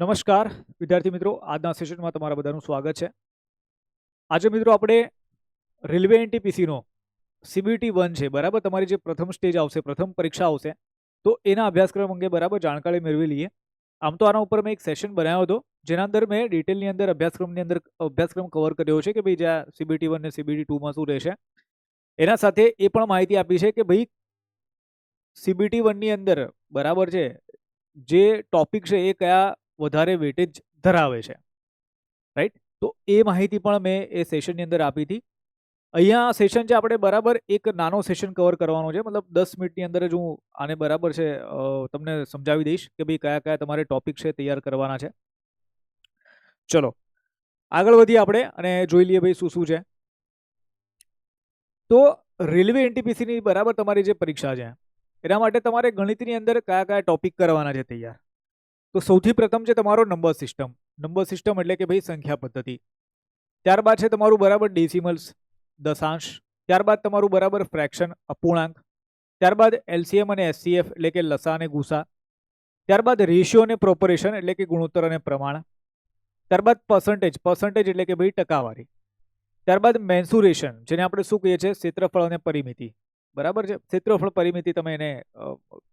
નમસ્કાર, વિદ્યાર્થી મિત્રો. આજના સેશનમાં તમારા બધાનું સ્વાગત છે. આજે મિત્રો આપણે રેલવે એનટીપીસીનો સીબીટી વન છે, બરાબર? તમારી જે પ્રથમ સ્ટેજ આવશે, પ્રથમ પરીક્ષા આવશે, તો એના અભ્યાસક્રમ અંગે બરાબર જાણકારી મેળવી લઈએ. આમ તો આના ઉપર મેં એક સેશન બનાવ્યો હતો, જેના અંદર મેં ડિટેલની અંદર અભ્યાસક્રમની અંદર અભ્યાસક્રમ કવર કર્યો છે કે ભાઈ જ્યાં સીબીટી વન ને સીબીટી ટુમાં શું રહેશે. એના સાથે એ પણ માહિતી આપી છે કે ભાઈ સીબીટી વનની અંદર બરાબર છે, જે ટોપિક છે એ કયા વધારે વેટેજ ધરાવે છે. રાઈટ તો એ માહિતી પણ મેં એ સેશનની અંદર આપી હતી. અહીંયા સેશન છે આપણે બરાબર એક નાનો સેશન કવર કરવાનો છે. મતલબ દસ મિનિટની અંદર જ હું આને બરાબર છે તમને સમજાવી દઈશ કે ભાઈ કયા કયા તમારે ટોપિક છે તૈયાર કરવાના છે. ચલો. આગળ વધીએ આપણે અને જોઈ લઈએ ભાઈ શું શું છે. તો રેલવે એનટીપીસીની બરાબર તમારી જે પરીક્ષા છે, એના માટે તમારે ગણિતની અંદર કયા કયા ટોપિક કરવાના છે તૈયાર. તો સૌથી પ્રથમ છે તમારો નંબર સિસ્ટમ. નંબર સિસ્ટમ એટલે કે ભાઈ સંખ્યા પદ્ધતિ. ત્યારબાદ છે તમારું બરાબર ડેસિમલ્સ દશાંશ. ત્યારબાદ તમારું બરાબર ફ્રેક્શન અપૂર્ણાંક. ત્યારબાદ એલસીએમ અને એસસીએફ એટલે કે લસા અને ગુસા. ત્યારબાદ રેશિયો અને પ્રોપરેશન એટલે કે ગુણોત્તર અને પ્રમાણ. ત્યારબાદ પર્સન્ટેજ પર્સન્ટેજ એટલે કે ભાઈ ટકાવારી. ત્યારબાદ મેન્સુરેશન જેને આપણે શું કહીએ છીએ? ક્ષેત્રફળ અને પરિમિતિ. બરાબર છે? ક્ષેત્રફળ, પરિમિતિ તમે એને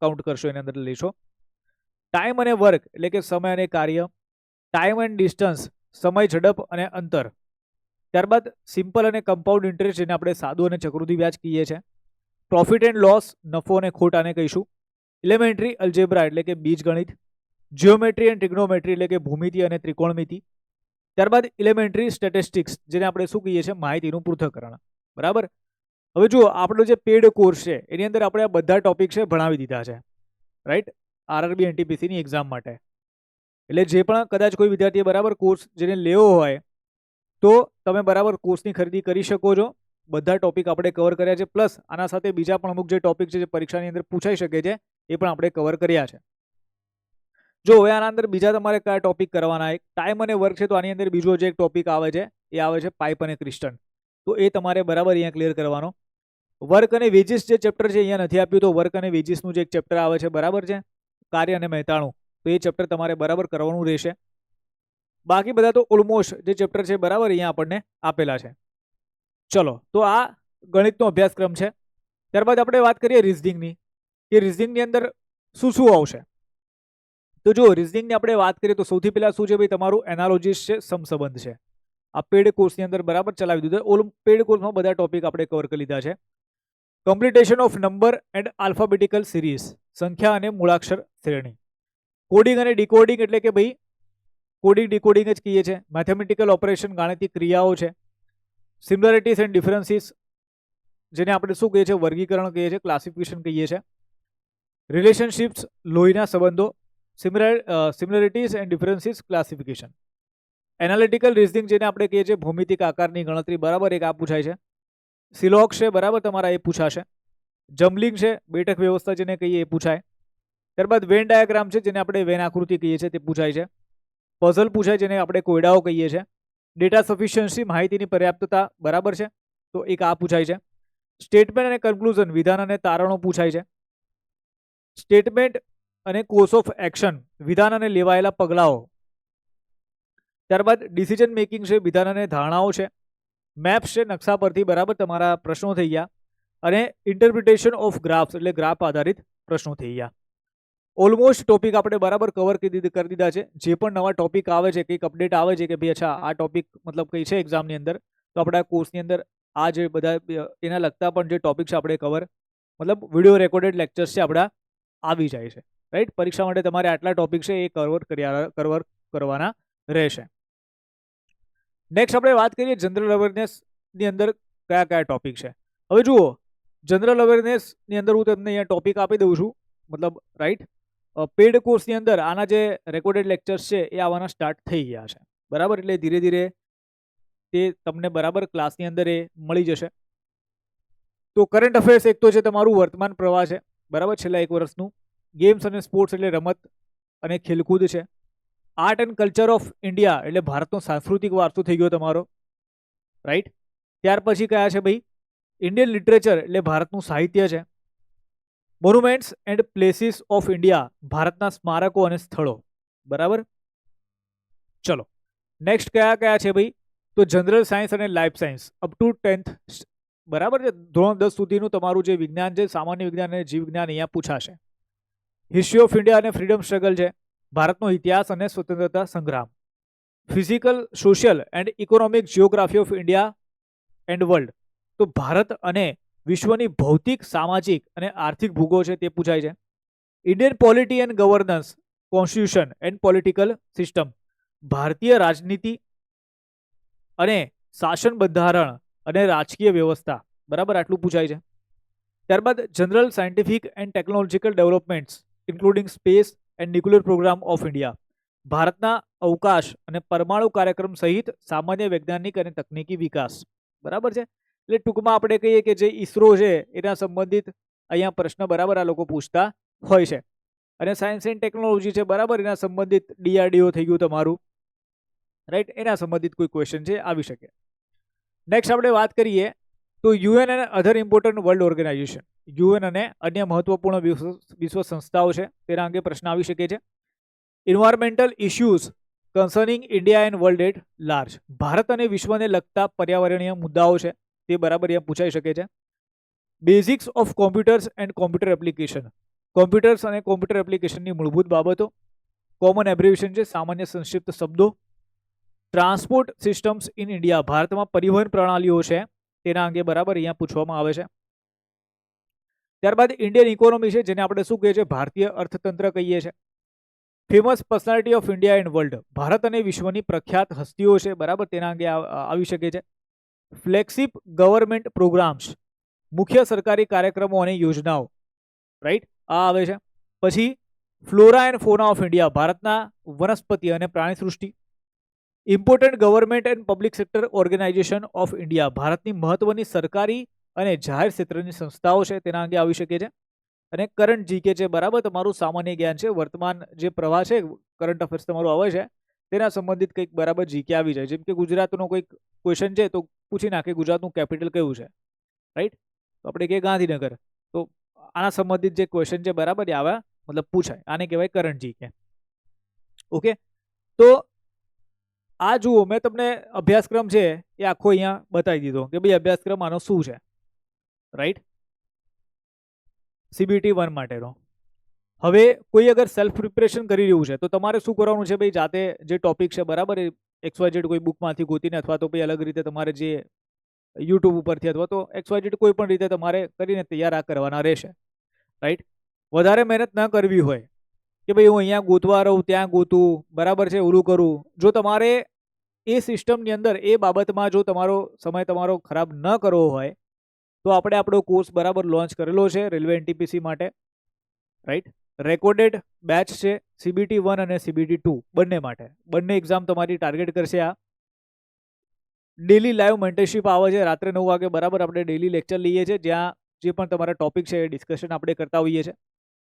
કાઉન્ટ કરશો, એની અંદર લેશો. ટાઈમ અને વર્ક એટલે કે સમય અને કાર્ય ટાઈમ એન્ડ ડિસ્ટન્સ સમય, ઝડપ અને અંતર. ત્યારબાદ સિમ્પલ અને કમ્પાઉન્ડ ઇન્ટરેસ્ટ જેને આપણે સાદું અને ચક્રુતિ વ્યાજ કહીએ છીએ. પ્રોફિટ એન્ડ લોસ નફો અને ખોટ આને કહીશું. ઇલેમેન્ટરી અલ્જેબ્રા એટલે કે બીજગણિત. જીઓમેટ્રી એન્ડ ટ્રિગ્નોમેટ્રી એટલે કે ભૂમિતિ અને ત્રિકોણમિતિ. ત્યારબાદ ઇલેમેન્ટરી સ્ટેટિસ્ટિક્સ જેને આપણે શું કહીએ છીએ? માહિતીનું પૃથ્થકરણ. બરાબર? હવે જુઓ, આપણો જે પેડ કોર્સ છે, એની અંદર આપણે આ બધા ટોપિક છે ભણાવી દીધા છે. રાઈટ આરઆરબી એનટીપીસીની એક્ઝામ માટે. એટલે જે પણ કદાચ કોઈ વિદ્યાર્થીએ બરાબર કોર્સ જેને લેવો હોય, તો તમે બરાબર કોર્સની ખરીદી કરી શકો છો. બધા ટોપિક આપણે કવર કર્યા છે. પ્લસ આના સાથે બીજા પણ અમુક જે ટોપિક છે જે પરીક્ષાની અંદર પૂછાઈ શકે છે, એ પણ આપણે કવર કર્યા છે. જો હવે આના અંદર બીજા તમારે કયા ટોપિક કરવાના, એક ટાઈમ અને વર્ક છે તો આની અંદર બીજો જે એક ટોપિક આવે છે, એ આવે છે પાઇપ અને ક્રિસ્ટન તો એ તમારે બરાબર અહીંયા ક્લિયર કરવાનો. વર્ક અને વેજીસ જે ચેપ્ટર છે અહીંયા નથી આપ્યું, તો વર્ક અને વેજીસનું જે એક ચેપ્ટર આવે છે, બરાબર છે? કાર્ય અને મહેતાણું. તો એ ચેપ્ટર તમારે બરાબર કરવાનું રહેશે. બાકી બધા તો ઓલમોસ્ટ જે ચેપ્ટર છે બરાબર અહીંયા આપણને આપેલા છે. ચલો, તો આ ગણિતનો અભ્યાસક્રમ છે. ત્યારબાદ આપણે વાત કરીએ રિઝનિંગની કે રિઝનિંગની અંદર શું શું આવશે? તો જો રિઝનિંગની આપણે વાત કરીએ તો સૌથી પહેલાં શું છે ભાઈ? તમારું એનાલોજીસ છે, સમસંબંધ છે. આ પેડ કોર્સની અંદર બરાબર ચલાવી દીધું. ઓલ પેડ કોર્સમાં બધા ટોપિક આપણે કવર કરી લીધા છે. Completion of number and alphabetical series સંખ્યા અને મૂળાક્ષર શ્રેણી. કોડિંગ અને ડીકોડિંગ એટલે કે ભાઈ કોડિંગ ડીકોડિંગ જ કહીએ છીએ. મેથેમેટિકલ ઓપરેશન ગાણિતિક ક્રિયાઓ છે. સિમિલરિટીઝ એન્ડ ડિફરન્સીસ જેને આપણે શું કહીએ છીએ? વર્ગીકરણ કહીએ છીએ ક્લાસિફિકેશન કહીએ છીએ. રિલેશનશિપ્સ લોહીના સંબંધો similar similarities and differences classification analytical reasoning જેને આપણે કહીએ છીએ, ભૌમિતિક આકારની ગણતરી, બરાબર? એક આ પૂછાય છે. સિલોક છે, બરાબર તમારા એ પૂછાશે. જમ્બલિંગ છે, બેઠક વ્યવસ્થા જેને કહીએ એ પૂછાય. ત્યારબાદ વેન ડાયાગ્રામ છે, જેને આપણે વેન આકૃતિ કહીએ છીએ, તે પૂછાય છે. પઝલ પૂછાય, જેને આપણે કોયડાઓ કહીએ છીએ. ડેટા સફિશિયન્સી, માહિતીની પર્યાપ્તતા, બરાબર છે? તો એક આ પૂછાય છે. સ્ટેટમેન્ટ અને કન્ક્લુઝન, વિધાન અને તારણો પૂછાય છે. સ્ટેટમેન્ટ અને કોર્સ ઓફ એક્શન, વિધાન અને લેવાયેલા પગલાઓ. ત્યારબાદ ડિસિઝન મેકિંગ છે, વિધાન અને ધારણાઓ છે. મેપ્સ છે નકશા પરથી બરાબર તમારા પ્રશ્નો થઈ ગયા. અને ઇન્ટરપ્રિટેશન ઓફ ગ્રાફ્સ એટલે ગ્રાફ આધારિત પ્રશ્નો થઈ ગયા. ઓલમોસ્ટ ટોપિક આપણે બરાબર કવર કરી દીધી, કરી દીધા છે. જે પણ નવા ટોપિક આવે છે, કંઈક અપડેટ આવે છે કે ભાઈ અચ્છા, આ ટોપિક મતલબ કઈ છે એક્ઝામની અંદર, તો આપણા કોર્સની અંદર આ જે બધા એના લગતા પણ જે ટોપિક છે આપણે કવર મતલબ વીડિયો રેકોર્ડેડ લેક્ચર્સ છે આપણા, આવી જાય છે. રાઈટ પરીક્ષા માટે તમારે આટલા ટોપિક છે એ કવર કર્યા કવર કરવાના રહેશે. નેક્સ્ટ આપણે વાત કરીએ જનરલ અવેરનેસની અંદર કયા કયા ટોપિક છે. હવે જુઓ જનરલ અવેરનેસની અંદર હું તમને અહીંયા ટોપિક આપી દઉં છું. મતલબ રાઈટ પેડ કોર્સની અંદર આના જે રેકોર્ડેડ લેક્ચર્સ છે એ આવવાના સ્ટાર્ટ થઈ ગયા છે. બરાબર? એટલે ધીરે ધીરે તે તમને બરાબર ક્લાસની અંદર એ મળી જશે. તો કરંટ અફેર્સ એક તો છે તમારું વર્તમાન પ્રવાહ છે. બરાબર? છેલ્લા એક વર્ષનું. ગેમ્સ અને સ્પોર્ટ્સ એટલે રમત અને ખેલકૂદ છે. Art and culture of India એટલે ભારતનો સાંસ્કૃતિક વારસો થઈ ગયો તમારો. રાઈટ ત્યાર પછી કયા છે ભાઈ? ઇન્ડિયન લિટરેચર એટલે ભારતનું સાહિત્ય છે. Monuments and places of India ભારતના સ્મારકો અને સ્થળો. બરાબર? ચલો. નેક્સ્ટ કયા કયા છે ભાઈ? તો જનરલ સાયન્સ અને life science up to tenth બરાબર છે? ધોરણ દસ સુધીનું તમારું જે વિજ્ઞાન છે, સામાન્ય વિજ્ઞાન અને જીવ વિજ્ઞાન અહીંયા પૂછાશે. હિસ્ટ્રી ઓફ ઇન્ડિયા અને ફ્રીડમ સ્ટ્રગલ છે. ભારતનો ઇતિહાસ અને સ્વતંત્રતા સંગ્રામ. Physical social and economic geography of India and world તો ભારત અને વિશ્વની ભૌતિક, સામાજિક અને આર્થિક ભૂગો છે તે પૂછાય છે. Indian polity and governance constitution and political system ભારતીય રાજનીતિ અને શાસન બંધારણ અને રાજકીય વ્યવસ્થા. બરાબર? આટલું પૂછાય છે. ત્યારબાદ general scientific and technological developments including space and nuclear program of India ભારતના અવકાશ અને પરમાણુ કાર્યક્રમ સહિત સામાન્ય વૈજ્ઞાનિક અને તકનીકી વિકાસ. બરાબર છે? એટલે ટૂંકમાં આપણે કહીએ કે જે ઈસરો છે, એના સંબંધિત અહીંયા પ્રશ્ન બરાબર આ લોકો પૂછતા હોય છે. અને સાયન્સ એન્ડ ટેકનોલોજી છે, બરાબર? એના સંબંધિત ડીઆરડીઓ થઈ ગયું તમારું. રાઈટ એના સંબંધિત કોઈ ક્વેશ્ચન છે, આવી શકે. નેક્સ્ટ આપણે વાત કરીએ તો યુએન અને other important world organization. UN અને અન્ય મહત્વપૂર્ણ વિશ્વ સંસ્થાઓ છે, તેના અંગે પ્રશ્ન આવી શકે છે. Environmental issues concerning India and world at large Bharat અને વિશ્વને લગતા પર્યાવરણીય મુદ્દાઓ છે, તે બરાબર અહીંયા પૂછાઈ શકે છે. Basics of computers and computer application computers અને કોમ્પ્યુટર એપ્લિકેશનની મૂળભૂત બાબતો. કોમન એબ્રિવેશન છે, સામાન્ય સંક્ષિપ્ત શબ્દો. ટ્રાન્સપોર્ટ સિસ્ટમ્સ ઇન ઇન્ડિયા ભારતમાં પરિવહન પ્રણાલીઓ છે તેના અંગે બરાબર અહીંયા પૂછવામાં આવે છે. ત્યારબાદ ઇન્ડિયન ઇકોનોમી છે, જેને આપણે શું કહીએ છીએ? ભારતીય અર્થતંત્ર કહીએ છીએ. Famous personality of India and world Bharat અને વિશ્વની પ્રખ્યાત હસ્તીઓ છે, બરાબર? તેના અંગે આવી શકે છે. ફ્લેક્સિપ ગવર્મેન્ટ પ્રોગ્રામ્સ મુખ્ય સરકારી કાર્યક્રમો અને યોજનાઓ. રાઈટ આ આવે છે. પછી flora and fauna of India ભારતના વનસ્પતિ અને પ્રાણી સૃષ્ટિ important government and public sector organization of India ભારતની મહત્વની સરકારી અને જાહેર ક્ષેત્રની સંસ્થાઓ છે, તેના અંગે આવી શકે છે. અને કરંટ જીકે છે, બરાબર? તમારું સામાન્ય જ્ઞાન છે. વર્તમાન જે પ્રવાહ છે કરંટ અફેર્સ તમારું આવે છે. તેના સંબંધિત કંઈક બરાબર જીકે આવી જાય. જેમ કે ગુજરાતનો કોઈક ક્વેશ્ચન છે, તો પૂછી નાખે, ગુજરાતનું કેપિટલ કયું છે? રાઈટ તો આપણે કહીએ ગાંધીનગર. તો આના સંબંધિત જે ક્વેશ્ચન છે, બરાબર એ આવે મતલબ પૂછાય. આને કહેવાય કરંટ જીકે ઓકે તો આ જુઓ, મેં તમને અભ્યાસક્રમ છે એ આખો અહીંયા બતાવી દીધો કે ભાઈ અભ્યાસક્રમ આનો શું છે? રાઈટ સીબીટી વન માટેનો. હવે કોઈ અગર સેલ્ફ પ્રિપરેશન કરી રહ્યું છે, તો તમારે શું કરવાનું છે ભાઈ? જાતે જે ટોપિક છે, બરાબર? એક્સ વાય જેડ કોઈ બુકમાંથી ગોતીને અથવા તો ભાઈ અલગ રીતે તમારે જે યુટ્યુબ ઉપરથી અથવા તો એક્સ વાય જેડ કોઈ પણ રીતે તમારે કરીને તૈયાર આ કરવાના રહેશે. રાઈટ વધારે મહેનત ન કરવી હોય કે ભાઈ હું અહીંયા ગોતવા રહું, ત્યાં ગોતું, બરાબર છે, ઓલું કરું. જો તમારે એ સિસ્ટમની અંદર, એ બાબતમાં જો તમારો સમય તમારો ખરાબ ન કરવો હોય, તો આપણે આપણો કોર્સ બરાબર લોન્ચ કરેલો છે રેલવે એનટીપીસી માટે રાઈટ રેકોર્ડેડ બેચ છે સીબીટી વન અને સીબીટી ટુ બંને માટે. બંને એક્ઝામ તમારી ટાર્ગેટ કરશે આ. ડેલી લાઈવ મેન્ટરશીપ આવે છે, રાત્રે નવ વાગે બરાબર આપણે ડેલી લેક્ચર લઈએ છીએ, જ્યાં જે પણ તમારા ટોપિક છે એ ડિસ્કશન આપણે કરતા હોઈએ છીએ.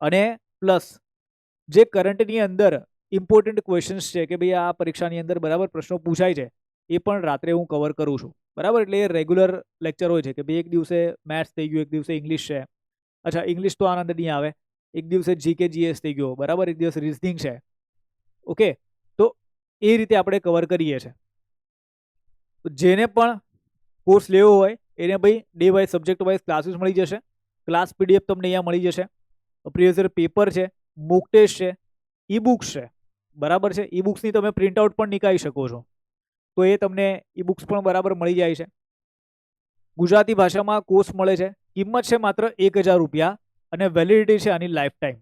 અને પ્લસ જે કરંટની અંદર ઇમ્પોર્ટન્ટ ક્વેશ્ચન્સ છે કે ભાઈ આ પરીક્ષાની અંદર બરાબર પ્રશ્નો પૂછાય છે, એ પણ રાત્રે હું કવર કરું છું. બરાબર? એટલે એ રેગ્યુલર લેક્ચર હોય છે કે ભાઈ એક દિવસે મેથ્સ થઈ ગયું, એક દિવસે ઇંગ્લિશ છે. અચ્છા ઇંગ્લિશ તો આનંદ નહીં આવે. એક દિવસે જીકે જીએસ થઈ ગયો. બરાબર? એક દિવસ રિઝનિંગ છે. ઓકે તો એ રીતે આપણે કવર કરીએ છીએ જેને પણ કોર્સ લેવો હોય, એને ભાઈ day wise subject wise classes મળી જશે. ક્લાસ પીડીએફ તમને અહીંયા મળી જશે. પ્રિવિયસ પેપર છે. મૂક ટેસ્ટ છે ઈ બુક્સ છે. બરાબર છે? ઈ બુક્સની તમે પ્રિન્ટ આઉટ પણ નીકાળી શકો છો. તો એ તમને ઈ બુક્સ પણ બરાબર મળી જાય છે. ગુજરાતી ભાષામાં કોર્સ મળે છે. કિંમત છે માત્ર એક હજાર રૂપિયા અને વેલિડિટી છે આની લાઈફ ટાઈમ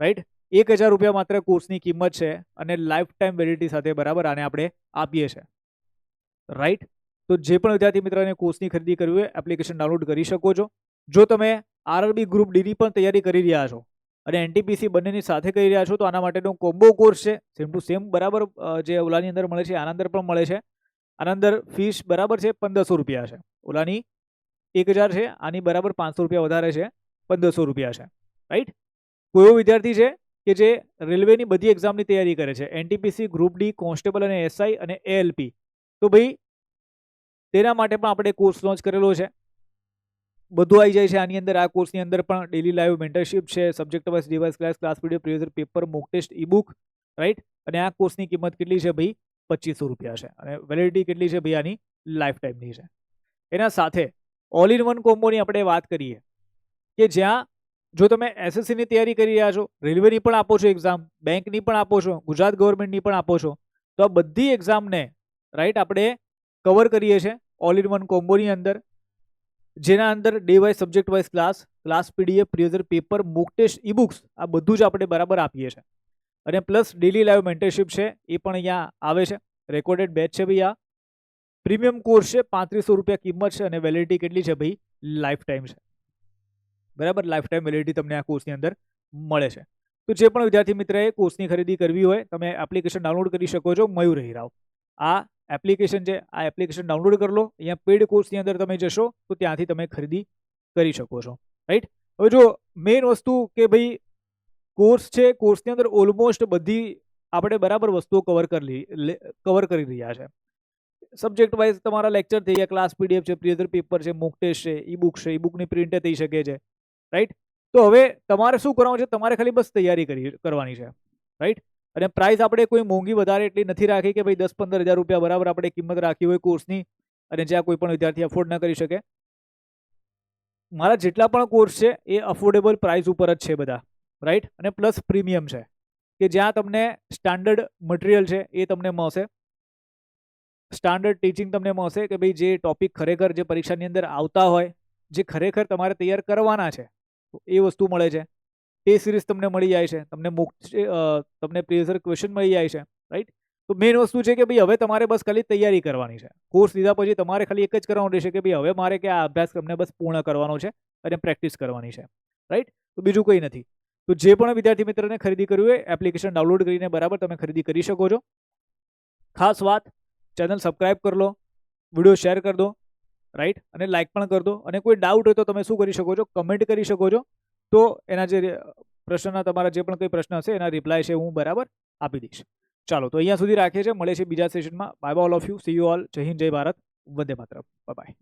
રાઈટ એક હજાર રૂપિયા માત્ર કોર્સની કિંમત છે અને લાઈફ ટાઈમ વેલિડિટી સાથે બરાબર આને આપણે આપીએ છીએ રાઈટ તો જે પણ વિદ્યાર્થી મિત્રોને કોર્સની ખરીદી કરવી હોય એપ્લિકેશન ડાઉનલોડ કરી શકો છો. જો તમે આરઆરબી ગ્રુપ ડીની પણ તૈયારી કરી રહ્યા છો અને એનટીપીસી બંનેની સાથે કરી રહ્યા છો, તો આના માટેનો કોમ્બો કોર્સ છે. સેમ ટુ સેમ બરાબર જે ઓલાની અંદર મળે છે, આના અંદર પણ મળે છે. આના અંદર ફીસ બરાબર છે પંદરસો રૂપિયા છે. ઓલાની એક હજાર છે, આની બરાબર પાંચસો રૂપિયા વધારે છે, પંદરસો રૂપિયા છે. રાઈટ કોઈ એવો વિદ્યાર્થી છે કે જે રેલવેની બધી એક્ઝામની તૈયારી કરે છે. એનટીપીસી ગ્રુપ ડી કોન્સ્ટેબલ અને એસઆઈ અને એએલપી તો ભાઈ તેના માટે પણ આપણે કોર્સ લોન્ચ કરેલો છે. બધું આવી જાય છે. આની અંદર આ કોર્સની અંદર પણ ડેલી લાઈવ મેન્ટરશીપ છે subject wise device class class video previous paper mock test E book right અને આ કોર્સની કિંમત કેટલી છે ભાઈ? પચીસો રૂપિયા છે. અને વેલિડિટી કેટલી છે ભાઈ આની? લાઈફ ટાઈમની છે. એના સાથે ઓલ ઇન વન કોમ્બોની આપણે વાત કરીએ કે જ્યાં જો તમે એસએસસીની તૈયારી કરી રહ્યા છો રેલવેની પણ આપો છો એક્ઝામ બેંકની પણ આપો છો, ગુજરાત ગવર્મેન્ટની પણ આપો છો, તો આ બધી એક્ઝામને રાઈટ આપણે કવર કરીએ છીએ ઓલ ઇન વન કોમ્બોની અંદર. જેના અંદર day wise subject wise class class PDF previous paper mock test books આ બધું જ આપણે બરાબર આપીએ છીએ. અને પ્લસ ડેલી લાઈવ મેન્ટરશિપ છે, એ પણ અહીંયા આવે છે. રેકોર્ડેડ બેચ છે ભાઈ આ. પ્રીમિયમ કોર્સ છે, પાંત્રીસો રૂપિયા કિંમત છે અને વેલિડિટી કેટલી છે ભાઈ? લાઈફ ટાઈમ છે. બરાબર? લાઈફ ટાઈમ વેલિડિટી તમને આ કોર્સની અંદર મળે છે. તો જે પણ વિદ્યાર્થી મિત્રએ કોર્સની ખરીદી કરવી હોય, તમે એપ્લિકેશન ડાઉનલોડ કરી શકો છો, મયુર હિરાવ. આ એપ્લિકેશન છે, આ એપ્લિકેશન ડાઉનલોડ કરી લો. અહીંયા પેડ કોર્સની અંદર તમે જશો, તો ત્યાંથી તમે ખરીદી કરી શકો છો. રાઈટ હવે જો મેઇન વસ્તુ કે ભાઈ કોર્સ છે, કોર્સની અંદર ઓલમોસ્ટ બધી આપણે બરાબર વસ્તુઓ કવર કરી કવર કરી રહ્યા છે. સબ્જેક્ટ વાઇઝ તમારા લેક્ચર થઈ ગયા ક્લાસ પીડીએફ છે પ્રિયધર પેપર છે મોક ટેસ્ટ છે ઈ બુક છે ઈ બુકની પ્રિન્ટ થઈ શકે છે. રાઈટ તો હવે તમારે શું કરવાનું છે? તમારે ખાલી બસ તૈયારી કરી, કરવાની છે. રાઈટ અને પ્રાઇસ આપણે કોઈ મોંઘી વધારે એટલી નથી રાખી કે ભાઈ દસ પંદર હજાર રૂપિયા બરાબર આપણે કિંમત રાખી હોય કોર્સની અને જ્યાં કોઈ પણ વિદ્યાર્થી અફોર્ડ ન કરી શકે. મારા જેટલા પણ કોર્સ છે એ અફોર્ડેબલ પ્રાઇસ ઉપર જ છે બધા રાઈટ અને પ્લસ પ્રીમિયમ છે, કે જ્યાં તમને સ્ટાન્ડર્ડ મટીરિયલ છે એ તમને મળશે. સ્ટાન્ડર્ડ ટીચિંગ તમને મળશે કે ભાઈ જે ટોપિક ખરેખર જે પરીક્ષાની અંદર આવતા હોય, જે ખરેખર તમારે તૈયાર કરવાના છે, એ વસ્તુ મળે છે. એ સિરીઝ તમને મળી જાય છે. તમને મુક્ત તમને પ્રેઝર ક્વેશ્ચન મળી જાય છે રાઈટ તો મેઇન વસ્તુ છે કે ભાઈ હવે તમારે બસ ખાલી તૈયારી કરવાની છે. કોર્સ લીધા પછી તમારે ખાલી એક જ કરવાનું રહેશે કે ભાઈ હવે મારે કે આ અભ્યાસક્રમને બસ પૂર્ણ કરવાનો છે અને પ્રેક્ટિસ કરવાની છે રાઈટ તો બીજું કંઈ નથી. તો જે પણ વિદ્યાર્થી મિત્રને ખરીદી કરવી હોય એપ્લિકેશન ડાઉનલોડ કરીને બરાબર તમે ખરીદી કરી શકો છો. ખાસ વાત ચેનલ સબસ્ક્રાઈબ કરી લો વીડિયો શેર કરી દો રાઈટ અને લાઇક પણ કરી દો. અને કોઈ ડાઉટ હોય તો તમે શું કરી શકો છો? કમેન્ટ કરી શકો છો. તો એના જે પ્રશ્નના તમારા જે પણ કંઈ પ્રશ્ન હશે, એના રિપ્લાય છે હું બરાબર આપી દઈશ. ચાલો, તો અહીંયા સુધી રાખીએ છીએ. મળે છે બીજા સેશનમાં bye bye all of you see you all Jai Hind, Jai Bharat. Vande Mataram. By